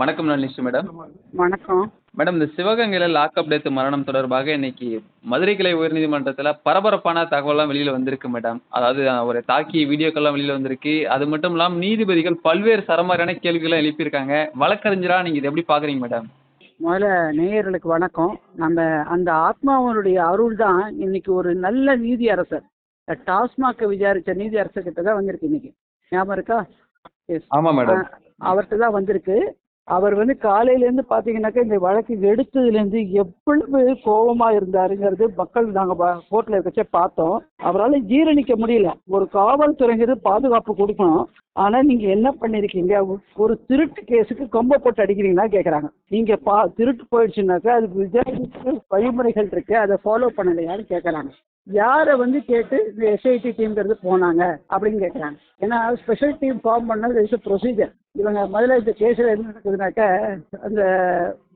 வணக்கம் நளினி மேடம். வணக்கம். மேடம் இந்த சிவகங்கையில் லாக்அப் டெத் மரணம் தொடர்பாக இன்னைக்கு மதுரை கிளை உயர்நீதிமன்றத்தில் பரபரப்பான தகவல்லாம் வெளியில் வந்திருக்கு மேடம். அதாவது ஒரு தாக்கி வீடியோக்கெல்லாம் வெளியில் வந்திருக்கு. அது மட்டும் இல்லாமல் நீதிபதிகள் பல்வேறு சரமாரியான கேள்விகளை எழுப்பியிருக்காங்க. வழக்கறிஞராக நீங்கள் இதை எப்படி பார்க்குறீங்க மேடம்? முதல்ல நேயர்களுக்கு வணக்கம். நம்ம அந்த ஆத்மாவனுடைய அருள் தான் இன்னைக்கு ஒரு நல்ல நீதி அரசர். டாஸ்மாக் விசாரிச்ச நீதி அரசர் கிட்ட தான் வந்திருக்கு இன்னைக்கு. ஞாபகம் இருக்கா? எஸ் ஆமாம் மேடம் அவர்கிட்ட தான் வந்திருக்கு. அவர் வந்து காலையிலேருந்து பார்த்தீங்கன்னாக்கா இந்த வழக்கு எடுத்ததுலேருந்து எவ்வளவு கோபமாக இருந்தாருங்கிறது மக்கள் நாங்கள் கோர்ட்டில் இருக்கச்சே பார்த்தோம். அவரால் ஜீரணிக்க முடியல. ஒரு காவல்துறைங்கிறது பாதுகாப்பு கொடுக்கணும். ஆனால் நீங்கள் என்ன பண்ணியிருக்கீங்க ஒரு திருட்டு கேஸுக்கு கொம்ப போட்டு அடிக்கிறீங்கன்னா கேட்குறாங்க நீங்கள் பா திருட்டு போயிடுச்சுனாக்கா அதுக்கு விசாரிக்க வழிமுறைகள் இருக்கு அதை ஃபாலோ பண்ணலையான்னு கேட்குறாங்க யாரை வந்து கேட்டு இந்த எஸ்ஐடி டீம்ங்கிறது போனாங்க அப்படின்னு கேட்குறாங்க ஏன்னா ஸ்பெஷல் டீம் ஃபார்ம் பண்ணது இஸ் ப்ரொசீஜர் இவங்க முதல்ல இந்த கேஸில் என்ன நடக்குதுனாக்க அந்த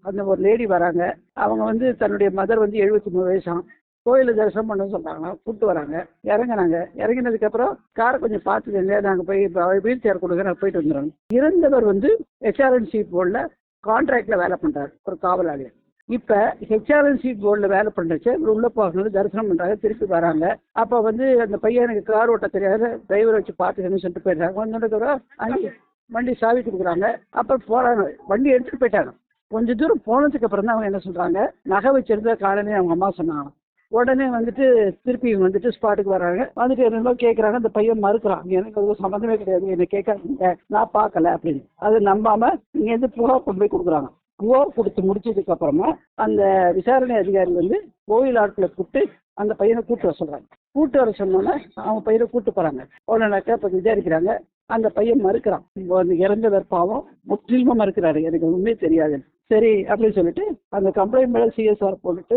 அந்த ஒரு லேடி வராங்க. அவங்க வந்து தன்னுடைய மதர் வந்து எழுபத்தி மூணு வயசாம். கோயிலில் தரிசனம் பண்ண சொல்கிறாங்க கூப்பிட்டு வராங்க. இறங்குனாங்க. இறங்கினதுக்கப்புறம் காரை கொஞ்சம் பார்த்துக்கங்க நாங்கள் போய் வீல் சேர் கொடுங்க நாங்கள் போயிட்டு வந்துடுறோம். இறந்தவர் வந்து ஹெச்ஆர்என்சி போர்டில் கான்ட்ராக்டில் வேலை பண்ணுறாரு ஒரு காவலாளியர் இப்போ ஹெச்ஆர்என்சி போர்டில் வேலை பண்ணுறச்சு இவர் உள்ளே போகணும் தரிசனம் பண்ணுறாங்க திருப்பி வராங்க. அப்போ வந்து அந்த பையன் எனக்கு கார் ஓட்ட தெரியாத டிரைவர் வச்சு பார்த்துக்கணும்னு சொல்லிட்டு போயிடுறாங்க. வந்ததுக்கப்புறம் அங்கே வண்டி சாவி கொடுக்குறாங்க. அப்புறம் போகிறாங்க வண்டி எடுத்துகிட்டு போயிட்டாங்க. கொஞ்சம் தூரம் போனதுக்கு அப்புறம் தான் அவங்க என்ன சொல்கிறாங்க நகை வச்சிருந்த காலனே அவங்க அம்மா சொன்னாங்க. உடனே வந்துட்டு திருப்பி இவங்க வந்துட்டு ஸ்பாட்டுக்கு வராங்க. வந்துட்டு என்னமோ கேட்குறாங்க அந்த பையன் மறுக்கிறான். எனக்கு அது சம்மந்தமே கிடையாது. என்னை கேட்காதீங்க. நான் பார்க்கல அப்படின்னு. அதை நம்பாமல் இங்கேருந்து புகா கொண்டு போய் கொடுக்குறாங்க. புகார் கொடுத்து முடிச்சதுக்கு அப்புறமா அந்த விசாரணை அதிகாரி வந்து கோயில் ஆட்களை கூப்பிட்டு அந்த பையனை கூப்பிட்டு வர சொல்றாங்க. கூப்பிட்டு வர சொன்னோன்னே அவங்க பையனை கூப்பிட்டு போகிறாங்க உடனேக்கா இப்போ விசாரிக்கிறாங்க. அந்த பையன் மறுக்கிறான். அந்த இறந்தவர் பாவம் முற்றிலுமா மறுக்கிறாரு. எனக்கு ஒன்றுமே தெரியாது. சரி அப்படின்னு சொல்லிட்டு அந்த கம்ப்ளைண்ட் மேலே சிஎஸ்ஆர் போட்டுட்டு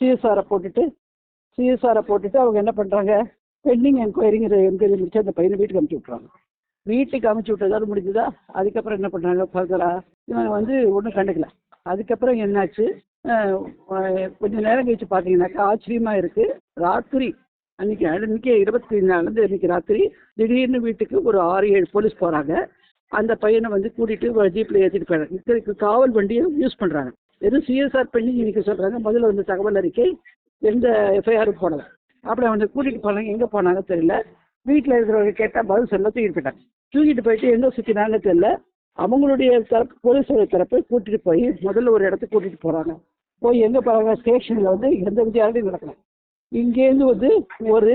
சிஎஸ்ஆரை போட்டுட்டு சிஎஸ்ஆரை போட்டுட்டு அவங்க என்ன பண்ணுறாங்க பெண்டிங் என்கொயரிங்கிற என்கொயரி முடிச்சு அந்த பையனை வீட்டுக்கு அனுப்பிச்சு விட்றாங்க வீட்டுக்கு அமுச்சு விட்டதோடு முடிஞ்சுதா? அதுக்கப்புறம் என்ன பண்ணுறாங்க ஃபர்தரா இவங்க வந்து ஒன்றும் கண்டுக்கல. அதுக்கப்புறம் என்னாச்சு? கொஞ்சம் நேரம் கழிச்சு பார்த்தீங்கன்னாக்கா ஆச்சரியமாக இருக்குது ராத்திரி அன்னைக்கு அன்னைக்கு இருபத்தி நாலுலேருந்து இன்னைக்கு ராத்திரி திடீர்னு வீட்டுக்கு ஒரு ஆறு ஏழு போலீஸ் போகிறாங்க அந்த பையனை வந்து கூட்டிகிட்டு ஜீப்பில் ஏற்றிட்டு போயிடுறாங்க. காவல் வண்டியை யூஸ் பண்ணுறாங்க வெறும் சிஎஸ்ஆர் பண்ணி இன்னைக்கு சொல்கிறாங்க முதல்ல வந்து தகவல் அறிக்கை எந்த எஃப்ஐஆரும் போடலை. அப்படி வந்து கூட்டிகிட்டு போனாங்க. எங்கே போனாங்க தெரியல. வீட்டில் இருக்கிறவங்க கேட்டால் பதில் சொல்ல தூக்கிட்டு போயிட்டாங்க. தூக்கிட்டு போயிட்டு எங்கே சுற்றினாங்க தெரியல. அவங்களுடைய தரப்பு போலீஸோட தரப்பை கூட்டிகிட்டு போய் முதல்ல ஒரு இடத்துக்கு கூட்டிகிட்டு போகிறாங்க போய் எங்கே போகிறாங்க ஸ்டேஷனில் வந்து எந்த விசாரணையும் நடக்கல. இங்கேருந்து வந்து ஒரு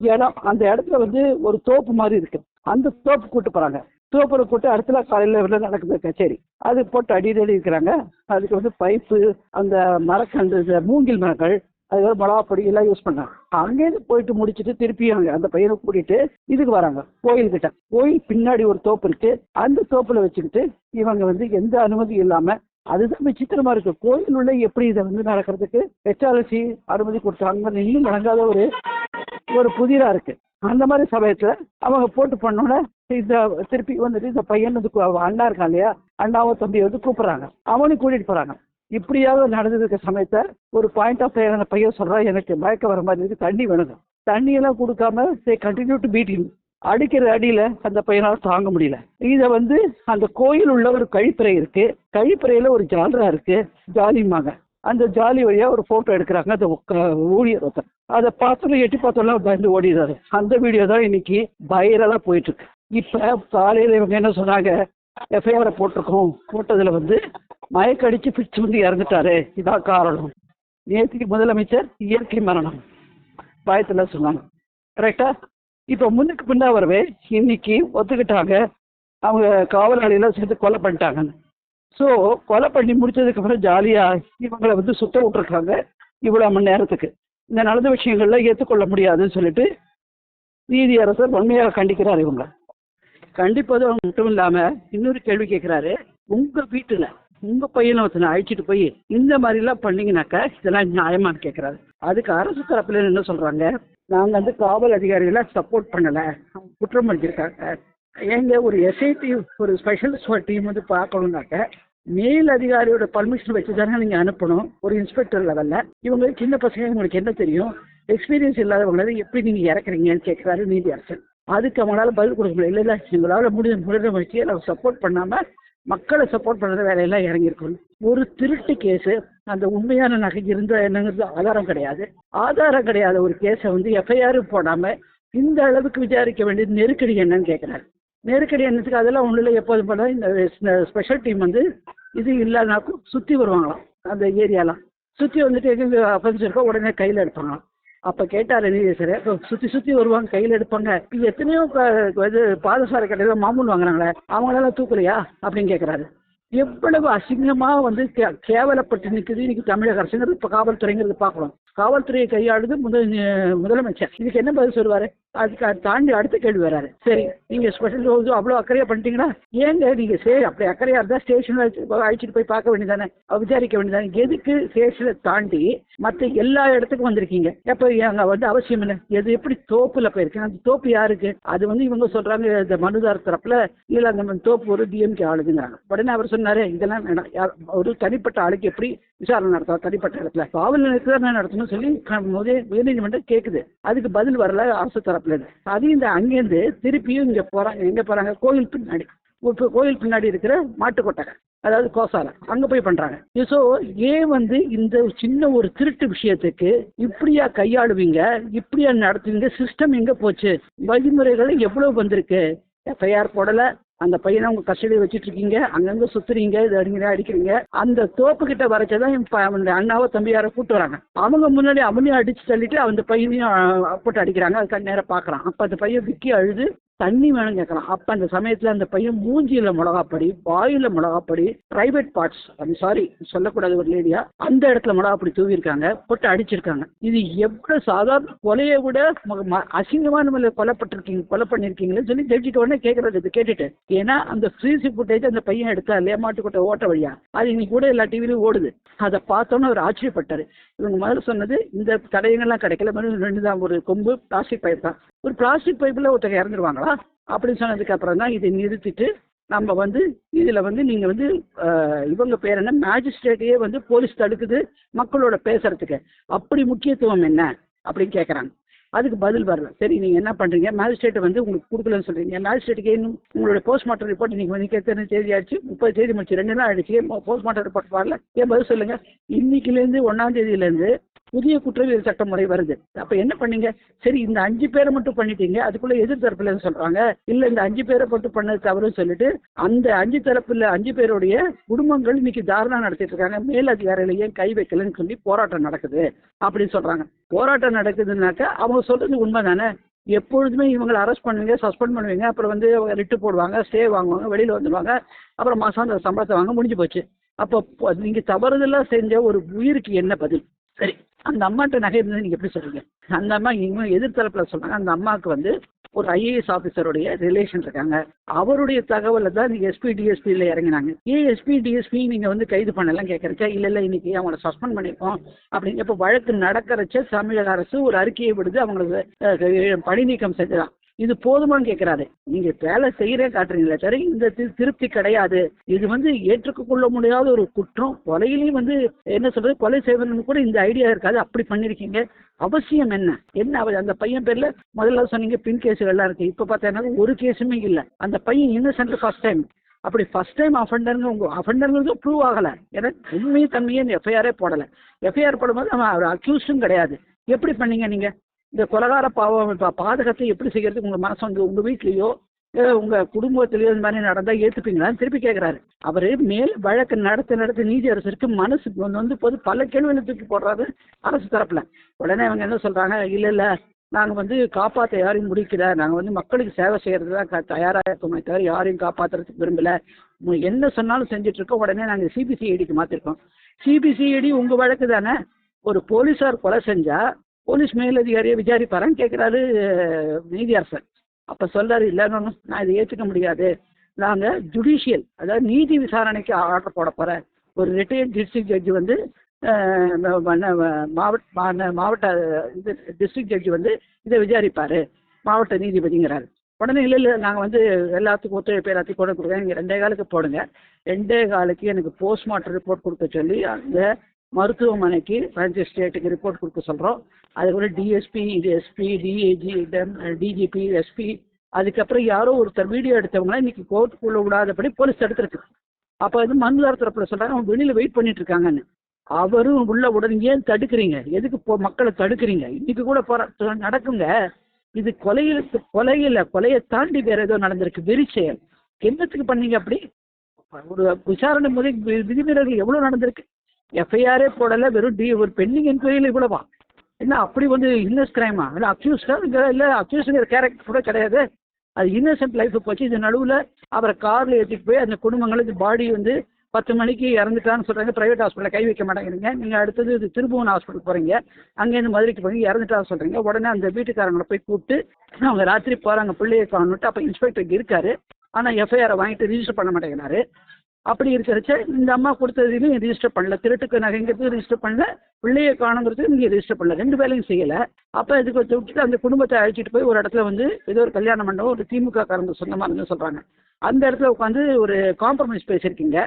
இடம் அந்த இடத்துல வந்து ஒரு தோப்பு மாதிரி இருக்கு. அந்த தோப்பு கூட்டு போகிறாங்க தோப்பில் கூட்டு அடுத்த காலையில் வெளில நடக்குது கச்சேரி. அது போட்டு அடிதடி இருக்கிறாங்க. அதுக்கு வந்து பைப்பு அந்த மரக்கன்று இந்த மூங்கில் மரங்கள் அதுக்கப்புறம் மிளகா பொடி எல்லாம் யூஸ் பண்ணாங்க. அங்கேருந்து போயிட்டு முடிச்சுட்டு திருப்பி அங்கே அந்த பையனை கூட்டிட்டு இதுக்கு வராங்க கோயில்கிட்ட கோயில் பின்னாடி ஒரு தோப்பு இருக்கு. அந்த தோப்புல வச்சுக்கிட்டு இவங்க வந்து எந்த அனுமதி இல்லாம அதுதான் விசித்திரமா இருக்கு. கோயில் உள்ள எப்படி இதை வந்து நடக்கிறதுக்கு ஹெச்ஆர்எஸ்சி அனுமதி கொடுத்தாங்க இன்னும் வழங்காத ஒரு ஒரு புதிரா இருக்கு. அந்த மாதிரி சமயத்துல அவங்க போட்டு பண்ணோன்னே இந்த திருப்பி வந்துட்டு இந்த பையன் வந்து அண்ணா இருக்கான் இல்லையா? அண்ணாவும் தம்பி வந்து கூப்பிடுறாங்க. அவனையும் கூட்டிட்டு போறாங்க. இப்படியாவது நடந்திருக்க சமயத்தை ஒரு பாயிண்ட் ஆஃப் அந்த பையன் சொல்கிறான் எனக்கு மயக்க வர மாதிரி இருக்கு தண்ணி வேணுங்க தண்ணியெல்லாம் கொடுக்காம தே கண்டினியூ டு பீட்டிங் அடிக்கிற அடியில் அந்த பையனால் தாங்க முடியல. இதை வந்து அந்த கோயில் உள்ள ஒரு கழிப்பறை இருக்கு. கழிப்பறையில் ஒரு ஜாலரா இருக்கு ஜாலிமாங்க அந்த ஜாலி வழியாக ஒரு ஃபோட்டோ எடுக்கிறாங்க அந்த ஊழியர் ஒருத்தர் அதை பார்த்தோம் எட்டி பார்த்தோம்லாம் பயந்து ஓடிடுறாரு. அந்த வீடியோ தான் இன்னைக்கு வைரலாக போயிட்டு இருக்கு. இப்போ காலையில் இவங்க என்ன சொன்னாங்க எஃப்ஐஆரை போட்டிருக்கோம். போட்டதில் வந்து மயக்கடிச்சு பிடிச்சு வந்து இறந்துட்டாரு. இதான் காரணம். நேற்றுக்கு முதலமைச்சர் இயற்கை மரணம். பயத்தில் சொன்னாங்க. கரெக்டா இப்போ முன்னுக்கு பின்னா வரவே இன்னைக்கு ஒத்துக்கிட்டாங்க. அவங்க காவலாளியெல்லாம் சேர்த்து கொலை பண்ணிட்டாங்கன்னு ஸோ கொலை பண்ணி முடிச்சதுக்கப்புறம் ஜாலியாக இவங்களை வந்து சுத்த விட்டுருக்காங்க இவ்வளோ மணி நேரத்துக்கு. இந்த நடந்த விஷயங்கள்லாம் ஏற்றுக்கொள்ள முடியாதுன்னு சொல்லிட்டு நீதியரசர் உண்மையாக கண்டிக்கிறார் இவங்க. கண்டிப்பது மட்டும் இல்லாமல் இன்னொரு கேள்வி கேட்குறாரு உங்கள் வீட்டில் உங்கள் பையனை ஒருத்தனை அழைச்சிட்டு போய் இந்த மாதிரிலாம் பண்ணீங்கனாக்கா இதெல்லாம் நியாயமானு கேட்கறாரு அதுக்கு அரசு தரப்புல என்ன சொல்றாங்க? நாங்கள் வந்து காவல் அதிகாரிகளை சப்போர்ட் பண்ணலை. குற்றம் பண்ணியிருக்காங்க எங்க ஒரு எஸ்ஐடி ஒரு ஸ்பெஷலிஸ்ட் டீம் வந்து பார்க்கணுன்னாக்க மேல் அதிகாரியோட பர்மிஷன் வச்சு தானே நீங்கள் அனுப்பணும். ஒரு இன்ஸ்பெக்டர் லெவலில் இவங்க சின்ன பசங்க உங்களுக்கு என்ன தெரியும்? எக்ஸ்பீரியன்ஸ் இல்லாதவங்களை எப்படி நீங்கள் இறக்குறீங்கன்னு கேட்குறாரு நீதி அரசன் அதுக்கு அவங்களால பதில் கொடுக்க முடியல. இல்லை இல்லை எங்களால் முடிஞ்ச முடிஞ்ச முயற்சியை நாங்கள் சப்போர்ட் பண்ணாமல் மக்களை சப்போர்ட் பண்ணுற வேலையெல்லாம் இறங்கியிருக்கணும் ஒரு திருட்டு கேஸு அந்த உண்மையான நகை இருந்தால் என்னங்கிறது ஆதாரம் கிடையாது. ஆதாரம் கிடையாத ஒரு கேஸை வந்து எஃப்ஐஆரும் போடாமல் இந்த அளவுக்கு விசாரிக்க வேண்டியது நெருக்கடி என்னன்னு கேட்குறாரு நெருக்கடி என்னத்துக்கு? அதெல்லாம் ஒன்றும் இல்லை. எப்போதும் போல இந்த ஸ்பெஷல் டீம் வந்து இது இல்லைனாக்கும் சுற்றி வருவாங்களாம். அந்த ஏரியாலாம் சுற்றி வந்துட்டு எங்கே அஃபென்ஸ் இருக்கோ உடனே கையில் எடுப்பாங்களாம். அப்போ கேட்டார் நீதேசர் இப்போ சுற்றி சுற்றி வருவாங்க கையில் எடுப்பாங்க. எத்தனையோ இது பாதசார கடையில் மாமூல் வாங்குறாங்களே அவங்களால தூக்கலையா? அப்படின்னு கேட்குறாரு எவ்வளவு அசிங்கமாக வந்து கே கேவலப்பட்டு நிற்குது இன்னைக்கு தமிழக அரசுங்கிறது இப்போ காவல்துறைங்கிறது பார்க்கணும் காவல்துறையை கையாளுது முதல் முதலமைச்சர். இதுக்கு என்ன பதில் சொல்லுவாரு? அதுக்கு அது தாண்டி அடுத்த கேள்வி வராரு. சரி நீங்கள் ஸ்பெஷல் ஹவுஸ் அவ்வளோ அக்கறையாக பண்ணிட்டீங்கன்னா ஏங்க நீங்கள் சரி அப்படி அக்கறையாக இருந்தால் ஸ்டேஷனில் அழைச்சிட்டு போய் பார்க்க வேண்டியதானே விசாரிக்க வேண்டியதானே எதுக்கு ஸ்டேஷனை தாண்டி மற்ற எல்லா இடத்துக்கும் வந்திருக்கீங்க? எப்ப அங்கே வந்து அவசியம் இல்லை எது எப்படி தோப்பில் போயிருக்கு? அந்த தோப்பு யாருக்கு? அது வந்து இவங்க சொல்கிறாங்க இந்த மனுதார் தரப்புல இல்லை அந்த தோப்பு ஒரு டிஎம்கே ஆளுங்கிறாங்க உடனே அவர் சொன்னாரு இதெல்லாம் வேணாம். யார் ஒரு தனிப்பட்ட ஆளுக்கு எப்படி விசாரணை நடத்தலாம் தனிப்பட்ட இடத்துல. காவல் நிலையத்தில் நடத்தணும் சொல்லி க- முதல் உயர்நீதிமன்றம் கேட்குது அதுக்கு பதில் வரல அரசு தரப்புல அது இந்த அங்கேருந்து திருப்பியும் இங்கே போகிறாங்க எங்கே போகிறாங்க கோயில் பின்னாடி. இப்போ கோயில் பின்னாடி இருக்கிற மாட்டுக்கொட்டகை அதாவது கோசால. அங்கே போய் பண்ணுறாங்க ஸோ ஏன் வந்து இந்த சின்ன ஒரு திருட்டு விஷயத்துக்கு இப்படியா கையாளுவீங்க? இப்படியா நடத்துவீங்க? சிஸ்டம் எங்கே போச்சு? வழிமுறைகள் எவ்வளோ வந்திருக்கு? எஃப்ஐஆர் போடலை. அந்த பையனை உங்க கஸ்டடியில் வச்சுட்டு இருக்கீங்க அங்கங்க சுத்துறீங்க இது அடிங்கிற அடிக்கிறீங்க. அந்த தோப்பு கிட்ட வரைச்சதான் அவனுடைய அண்ணாவோ தம்பியாரோ கூட்டு வராங்க. அவங்க முன்னாடி அவனையும் அடிச்சு தள்ளிட்டு அந்த பையனையும் போட்டு அடிக்கிறாங்க. அது கண் நேரம் பாக்குறான். அப்ப அந்த பையன் விக்கி அழுது தண்ணி வேணும் கேட்கலாம் அப்ப அந்த சமயத்துல அந்த பையன் மூஞ்சியில மிளகாப்படி வாயில மிளகாப்படி பிரைவேட் பார்ட்ஸ் ஐம் சாரி சொல்லக்கூடாது ஒரு லேடியா அந்த இடத்துல மிளகாப்படி தூவி இருக்காங்க போட்டு அடிச்சிருக்காங்க. இது எவ்வளவு சாதாரண கொலையை விட ம- அசிங்கமான முறையில் கொலைப்பட்டிருக்கீங்க கொலை பண்ணிருக்கீங்களே சொல்லி தெரிஞ்சுக்க உடனே கேட்கறது இது கேட்டுட்டு. ஏன்னா அந்த சிசி ஃபுட்டேஜ் அந்த பையன் எடுத்தா இல்லையா மாட்டுக்கொட்டை ஓட்ட வழியா? அது இன்னைக்கு கூட எல்லா டிவிலையும் ஓடுது. அதை பார்த்தோன்னே அவர் ஆச்சரியப்பட்டாரு. இவங்க முதல்ல சொன்னது இந்த தடயங்கள்லாம் கிடைக்கல வெறும் ரெண்டு தான் ஒரு கொம்பு பிளாஸ்டிக் பைப் தான். ஒரு பிளாஸ்டிக் பைப்பில் ஒருத்தர் இறந்துருவாங்களா? அப்படின்னு சொன்னதுக்கு அப்புறம் தான் இதை நிறுத்திட்டு நம்ம வந்து இதில் வந்து நீங்கள் வந்து இவங்க பேர் என்ன? மேஜிஸ்ட்ரேட்டையே வந்து போலீஸ் தடுக்குது மக்களோட பேசுறதுக்கு. அப்படி முக்கியத்துவம் என்ன? அப்படின்னு கேட்குறாங்க அதுக்கு பதில் வரல சரி நீங்கள் என்ன பண்ணுறீங்க மேஜிஸ்ட்ரேட் வந்து உங்களுக்கு கொடுக்கலன்னு சொல்கிறீங்க மேஜிஸ்ட்ரேட்டுக்கு இன்னும் உங்களோட போஸ்ட்மார்ட்டம் ரிப்போர்ட் இன்னைக்கு வந்து எத்தனை தேதி ஆச்சு? முப்பது தேதி முடிச்சு. ரெண்டு நாள் ஆயிடுச்சு. போஸ்ட்மார்ட்டம் ரிப்போர்ட் வரல? ஏன் பதில் சொல்லுங்கள் இன்னைக்குலேருந்து ஒன்றாம் தேதியிலேருந்து புதிய குற்றவியல் சட்டமுறை வருது. அப்ப என்ன பண்ணீங்க? சரி இந்த அஞ்சு பேரை மட்டும் பண்ணிட்டீங்க. அதுக்குள்ள எதிர் தரப்புல சொல்றாங்க. இல்ல இந்த அஞ்சு பேரை மட்டும் பண்ணது தவறுன்னு சொல்லிட்டு அந்த அஞ்சு தரப்புல அஞ்சு பேருடைய குடும்பங்கள் இன்னைக்கு தாரணா நடத்திட்டு இருக்காங்க. மேல் ஏன் கை வைக்கலன்னு சொல்லி போராட்டம் நடக்குது அப்படின்னு சொல்றாங்க. போராட்டம் நடக்குதுன்னாக்கா அவங்க சொல்றது உண்மை தானே எப்பொழுதுமே இவங்களை அரெஸ்ட் பண்ணுவீங்க சஸ்பெண்ட் பண்ணுவீங்க அப்புறம் வந்து ரிட்டு போடுவாங்க ஸ்டே வாங்குவாங்க வெளியில் வந்துடுவாங்க அப்புறம் மாதம் சம்பளத்தை வாங்க முடிஞ்சு போச்சு. அப்போ நீங்கள் தவறுதெல்லாம் செஞ்ச ஒரு உயிருக்கு என்ன பதில்? சரி. அந்த அம்மாட்ட நகை இருந்தது நீங்க எப்படி சொல்றீங்க? அந்த அம்மா இவங்க எதிர்த்தரப்புல சொன்னாங்க அந்த அம்மாவுக்கு வந்து ஒரு ஐஏஎஸ் ஆஃபீஸருடைய ரிலேஷன் இருக்காங்க. அவருடைய தகவலை தான் நீங்க எஸ்பி டிஎஸ்பியில் இறங்கினாங்க. ஏன் எஸ்பி டிஎஸ்பி நீங்க வந்து கைது பண்ணலாம் கேட்கறச்சா இல்ல இல்ல இன்னைக்கு அவங்கள சஸ்பெண்ட் பண்ணிருக்கோம் அப்படின்னு. இப்போ வழக்கு நடக்கிறச்ச தமிழக அரசு ஒரு அறிக்கையை விடுது அவங்களுக்கு பணி நீக்கம் செஞ்சதான். இது போதுமான்னு கேட்கிறாரு நீங்க வேலை செய்யறே காட்டுறீங்களே தவிர இந்த திருப்தி கிடையாது. இது வந்து ஏற்றுக்கொள்ள முடியாத ஒரு குற்றம். கொலையிலையும் வந்து என்ன சொல்றது? கொலை செய்வதற்கு கூட இந்த ஐடியா இருக்காது. அப்படி பண்ணிருக்கீங்க. அவசியம் என்ன? என்ன அந்த பையன் பேர்ல முதல்ல சொன்னீங்க பின் கேஸுகள்லாம் இருக்கு. இப்ப பார்த்தா ஒரு கேஸுமே இல்லை. அந்த பையன் இன்னசென்ட் ஃபர்ஸ்ட் டைம் அப்படி ஃபர்ஸ்ட் டைம் அஃபெண்டருங்க உங்க அஃபெண்டருங்கிறது ப்ரூவ் ஆகல. ஏன்னா உண்மையை தன்மையை எஃப்ஐஆரே போடல. எஃப்ஐஆர் போடும்போது அவன் அவர் அக்யூஸ்டும் கிடையாது. எப்படி பண்ணீங்க நீங்க? இந்த கொலகார பாவம் பாதகத்தை எப்படி செய்யறதுக்கு உங்க மனசு வந்து உங்க வீட்லயோ உங்க குடும்பத்திலேயோ இந்த மாதிரி நடந்தா ஏத்துப்பீங்களான்னு திருப்பி கேட்கிறாரு அவரு மேல் வழக்கு நடத்த நடத்த நீதி அரசருக்கு மனசு வந்து போது பல கேள்வியில தூக்கி போடுறாரு அரசு தரப்புல. உடனே அவங்க என்ன சொல்றாங்க இல்ல இல்ல நாங்க வந்து காப்பாற்ற யாரையும் முடிக்கல. நாங்க வந்து மக்களுக்கு சேவை செய்யறது தான் தயாராக தயாரா இருக்கோமே தவிர யாரையும் காப்பாத்துறதுக்கு விரும்பல. என்ன சொன்னாலும் செஞ்சுட்டு இருக்கோம். உடனே நாங்க சிபிசிஐடிக்கு மாத்திருக்கோம். சிபிசிஐடி உங்க வழக்கு தானே? ஒரு போலீஸார் கொலை செஞ்சா போலீஸ் மேலதிகாரியை விசாரிப்பாரான்னு கேட்குறாரு நீதியரசர். அப்போ சொல்கிறாரு இல்லைன்னு நான் இதை ஏற்றுக்க முடியாது. நாங்கள் ஜுடிஷியல் அதாவது நீதி விசாரணைக்கு ஆர்டர் போட போகிறேன் ஒரு ரிட்டையர்ட் டிஸ்ட்ரிக்ட் ஜட்ஜி வந்து மாவட்ட மா- மாவட்ட இது டிஸ்ட்ரிக்ட் ஜட்ஜி வந்து இதை விசாரிப்பார். மாவட்ட நீதிபதிங்கிறாரு. உடனே இல்லை இல்லை நாங்கள் வந்து எல்லாத்துக்கும் ஒத்துழைப்பு எல்லாத்தையும் கொண்டு கொடுக்குறேன் நீங்கள் ரெண்டே காலுக்கு போடுங்க. ரெண்டே காலுக்கு எனக்கு போஸ்ட்மார்ட்டம் ரிப்போர்ட் கொடுக்க சொல்லி அந்த மருத்துவமனைக்கு பிரான்சி ஸ்டேட்டுக்கு ரிப்போர்ட் கொடுக்க சொல்கிறோம் அதுக்கப்புறம் டிஎஸ்பி இது எஸ்பி டிஏஜி டிஜிபி எஸ்பி அதுக்கப்புறம் யாரோ ஒருத்தர் வீடியோ எடுத்தவங்கள இன்னைக்கு கோர்ட்டுக்குள்ளே விடாதபடி போலீஸ் தடுத்துருக்கு. அப்போ வந்து மனுதார தரப்புல சொல்கிறாங்க அவங்க வெளியில் வெயிட் பண்ணிட்டு இருக்காங்கன்னு. அவரும் உள்ள உடனே ஏன் தடுக்கிறீங்க? எதுக்கு போ மக்களை தடுக்கிறீங்க? இன்னைக்கு கூட போற நடக்குங்க. இது கொலையில் கொலையில் கொலையை தாண்டி வேற ஏதோ நடந்திருக்கு. வெறி செயல் என்னத்துக்கு பண்ணீங்க அப்படி? ஒரு விசாரணை முறை விதிமீறல்கள் எவ்வளோ நடந்திருக்கு? எஃப்ஐஆரே போடல வெறும் டி ஒரு பெண்டிங் என்கொயரியில் இவ்வளவா? என்ன அப்படி வந்து இன்னஸ் கிரைமா இல்லை அக்யூஸ்டா இல்லை அக்யூஸ்டுங்கிற கேரக்டர் கூட கிடையாது. அது இன்னசென்ட் லைஃப் போச்சு. இது நடுவில் அவரை காரில் ஏற்றிட்டு போய் அந்த குடும்பங்களுக்கு பாடி வந்து பத்து மணிக்கு இறந்துட்டான்னு சொல்கிறாங்க ப்ரைவேட் ஹாஸ்பிட்டலில் கை வைக்க மாட்டேங்கிறீங்க. நீங்கள் அடுத்தது இது திருபுவன் ஹாஸ்பிட்டல் போகிறீங்க அங்கேருந்து மதுரைக்கு போய் இறந்துட்டான்னு சொல்கிறீங்க உடனே அந்த வீட்டுக்காரங்களை போய் கூப்பிட்டு அவங்க ராத்திரி போகிறாங்க பிள்ளையை காணுட்டு அப்போ இன்ஸ்பெக்டர் இருக்காரு. ஆனால் எஃப்ஐஆரை வாங்கிட்டு ரிஜிஸ்டர் பண்ண மாட்டேங்கிறாரு. அப்படி இருக்கிறச்ச இந்த அம்மா கொடுத்ததையும் ரிஜிஸ்டர் பண்ணல. திருட்டுக்கு நகைங்கிறதுக்கு ரிஜிஸ்டர் பண்ணல. பிள்ளையை காணுங்கிறதுக்கு நீங்கள் ரிஜிஸ்டர் பண்ணல. ரெண்டு வேலையும் செய்யலை. அப்போ இதுக்கு விட்டுட்டு அந்த குடும்பத்தை அழைச்சிட்டு போய் ஒரு இடத்துல வந்து ஏதோ ஒரு கல்யாண மண்டபம் ஒரு திமுக காரங்க சொந்தமாக இருந்து சொல்கிறாங்க அந்த இடத்துல உட்காந்து ஒரு காம்ப்ரமைஸ் பேசியிருக்கீங்க.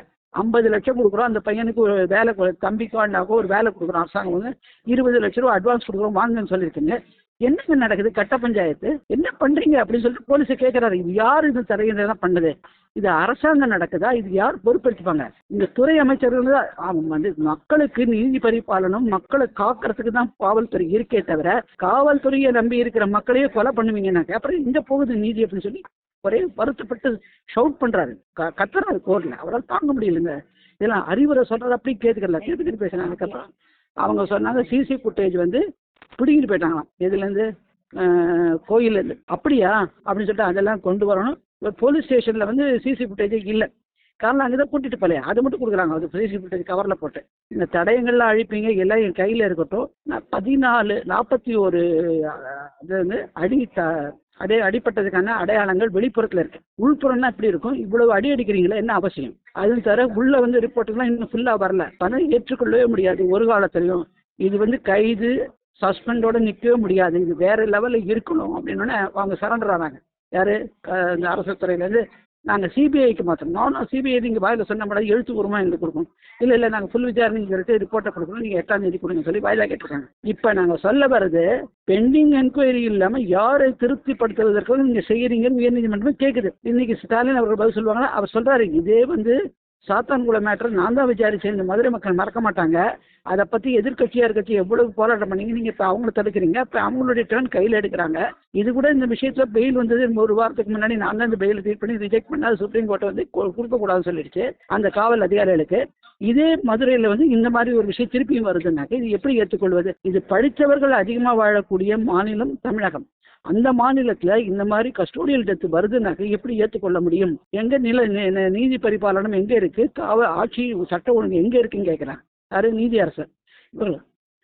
ஐம்பது லட்சம் கொடுக்குறோம். அந்த பையனுக்கு ஒரு வேலை தம்பிக்கோ அண்ணாக்கோ ஒரு வேலை கொடுக்குறோம். அரசாங்கம் வந்து இருபது லட்ச ரூபா அட்வான்ஸ் கொடுக்குறோம். வாங்கன்னு சொல்லியிருக்கீங்க. என்னங்க நடக்குது? கட்ட பஞ்சாயத்து? என்ன பண்றீங்க? அப்படின்னு சொல்லிட்டு போலீஸை கேட்குறாரு இது யார் இது தலையிடலாம் பண்ணுது? இது அரசாங்கம் நடக்குதா? இது யார் பொறுப்பெடுத்துப்பாங்க இந்த துறை அமைச்சர்கள் தான் வந்து மக்களுக்கு நீதி பரிபாலனம் மக்களை காக்கிறதுக்கு தான் காவல்துறை இருக்கே தவிர காவல்துறையை நம்பி இருக்கிற மக்களையே கொலை பண்ணுவீங்கன்னாக்க அப்புறம் இங்க போகுது நீதி அப்படின்னு சொல்லி ஒரே வருத்தப்பட்டு ஷவுட் பண்றாரு. க- கத்துறாரு கோர்ட்ல அவரால் தாங்க முடியலங்க. இதெல்லாம் அறிவுரை சொல்றது அப்படி கேட்டுக்கல கேட்டுக்கிட்டு பேசுறாங்க. அதுக்கப்புறம் அவங்க சொன்னாங்க சிசி ஃபுட்டேஜ் வந்து பிடிங்கிட்டு போயிட்டாங்களாம். எதுலேருந்து? கோயிலேருந்து அப்படியா? அப்படின்னு சொல்லிட்டு அதெல்லாம் கொண்டு வரணும். போலீஸ் ஸ்டேஷனில் வந்து சிசி ஃபுட்டேஜ் இல்லை. காரணம் அங்கே தான் கூட்டிட்டு போலையா அது மட்டும் கொடுக்குறாங்க. அது சிசி ஃபுட்டேஜ் கவரில் போட்டு. இந்த தடயங்கள்லாம் அழிப்பீங்க எல்லாம் என் கையில் இருக்கட்டும். நான் பதினாலு நாற்பத்தி ஒரு அது வந்து அடி த அதே அடிப்பட்டதுக்கான அடையாளங்கள் வெளிப்புறத்தில் இருக்கு. உள்புறம்னா எப்படி இருக்கும்? இவ்வளவு அடி அடிக்கிறீங்களா? என்ன அவசியம்? அதுவும் தவிர உள்ள வந்து ரிப்போர்ட்டுலாம் இன்னும் ஃபுல்லாக வரல. பணம் ஏற்றுக்கொள்ளவே முடியாது. ஒரு காலத்திலையும். இது வந்து கைது சஸ்பெண்டோட நிற்கவே முடியாது. இது வேற லெவலில் இருக்கணும் அப்படின்னு அவங்க சரண்டர் ஆனாங்க. யாரு? இந்த அரசு துறையிலேருந்து நாங்கள் சிபிஐக்கு மாற்றோம் நானும் சிபிஐ நீங்கள் வாயில் சொன்ன மாதிரி எழுத்துப்பூர்வமாக எங்களுக்கு கொடுக்கணும். இல்லை இல்லை நாங்கள் ஃபுல் விசாரணை சொல்லிட்டு ரிப்போர்ட்டை கொடுக்கணும். நீங்கள் எட்டாம் தேதி கொடுங்க சொல்லி வாயிலாக கேட்டிருக்காங்க. இப்போ நாங்கள் சொல்ல வர்றது பெண்டிங் என்கொயரி இல்லாமல் யாரை திருப்திப்படுத்துவதற்கு நீங்கள் செய்கிறீங்கன்னு உயர்நீதிமன்றமே கேட்குது இன்னைக்கு ஸ்டாலின் அவர்கள் பதில் சொல்லுவாங்கன்னா அவர் சொல்கிறாரு இதே வந்து சாத்தான்குளம் மேட்டர் நான் தான் விசாரிச்சேன். இந்த மதுரை மக்கள் மறக்க மாட்டாங்க. அதை பற்றி எதிர்க்கட்சியாக இருக்கட்சி எவ்வளவு போராட்டம் பண்ணீங்க நீங்கள் இப்போ அவங்கள தடுக்கிறீங்க இப்போ அவங்களுடைய டேர்ன் கையில் எடுக்கிறாங்க. இது கூட இந்த விஷயத்தில் பெயில் வந்தது ஒரு வாரத்துக்கு முன்னாடி நான் தான் இந்த பெயில் ட்ரீட் பண்ணி ரிஜெக்ட் பண்ணி அது சுப்ரீம் கோர்ட்டை வந்து கொடுக்கக்கூடாதுன்னு சொல்லிடுச்சு அந்த காவல் அதிகாரிகளுக்கு. இதே மதுரையில் வந்து இந்த மாதிரி ஒரு விஷயம் திருப்பியும் வருதுன்னாக்க இது எப்படி ஏற்றுக்கொள்வது? இது படித்தவர்கள் அதிகமாக வாழக்கூடிய மாநிலம் தமிழகம். அந்த மாநிலத்துல இந்த மாதிரி கஸ்டோடியல் டெத் வருதுன்னாக்க எப்படி ஏற்றுக்கொள்ள முடியும்? எங்க நில நி- நீதி பரிபாலனம் எங்க இருக்கு? காவல் ஆட்சி சட்ட ஒழுங்கு எங்க இருக்குன்னு கேட்குறாங்க யாரு? நீதி அரசன் இவங்க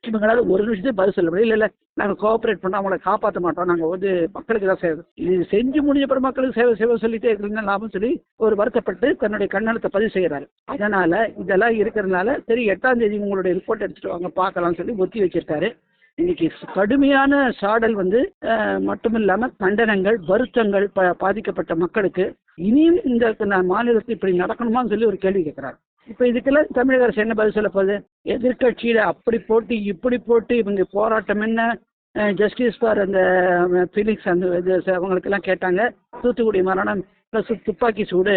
இவங்களால ஒரு நிமிஷத்தையும் பதில் சொல்ல முடியும் இல்லை இல்லை. நாங்கள் கோஆப்ரேட் பண்ணோம் அவங்கள காப்பாற்ற மாட்டோம். நாங்கள் வந்து மக்களுக்கு தான் சேவை. இது செஞ்சு முடிஞ்ச பிறகு மக்களுக்கு சேவை சேவை சொல்லிட்டே இருக்கிறீங்க லாபம் சொல்லி ஒரு வருத்தப்பட்டு தன்னுடைய கண்ணனத்தை பதிவு செய்கிறாரு அதனால இதெல்லாம் இருக்கிறதுனால சரி எட்டாம் தேதி உங்களுடைய ரிப்போர்ட் எடுத்துட்டு வாங்க பார்க்கலாம்னு சொல்லி ஒத்தி வச்சிருக்காரு. இன்னைக்கு கடுமையான சாடல் வந்து மட்டுமில்லாம மட்டும் இல்லாம கண்டனங்கள் வருத்தங்கள் ப- பாதிக்கப்பட்ட மக்களுக்கு இனியும் இந்த மாநிலத்தில் இப்படி நடக்கணுமான்னு சொல்லி ஒரு கேள்வி கேட்கிறாரு. இப்ப இதுக்கெல்லாம் தமிழக அரசு என்ன பதில் சொல்ல போகுது? எதிர்க்கட்சியில அப்படி போட்டு இப்படி போட்டு இவங்க போராட்டம் என்ன? ஜஸ்டிஸ் ஃபார் அந்த ஃபிலிக்ஸ் அந்த இது அவங்களுக்கெல்லாம் கேட்டாங்க. தூத்துக்குடி மரணம் ப்ளஸ் துப்பாக்கி சூடு.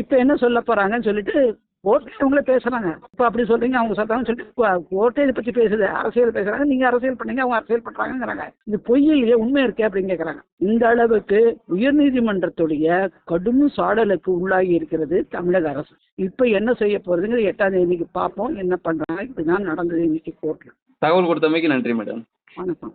இப்போ என்ன சொல்ல போறாங்கன்னு சொல்லிட்டு அவங்களே பேசுறாங்க. இப்போ அப்படி சொல்றீங்க அவங்க சொல்றாங்கன்னு சொல்லிட்டு இதை பத்தி பேசுது அரசியல் பேசுறாங்க நீங்க அரசியல் பண்ணீங்க அவங்க அரசியல் பண்றாங்கங்கிறாங்க. இது பொய் இல்லையே உண்மை இருக்கே அப்படின்னு கேட்கறாங்க இந்த அளவுக்கு உயர்நீதிமன்றத்துடைய கடும் சாடலுக்கு உள்ளாகி இருக்கிறது தமிழக அரசு. இப்போ என்ன செய்ய போறதுங்கிறது எட்டாம் தேதிக்கு பார்ப்போம் என்ன பண்றாங்க இப்படிதான் நடந்தது இன்னைக்கு கோர்ட்ல. தகவல் கொடுத்தமைக்கு நன்றி மேடம். வணக்கம்.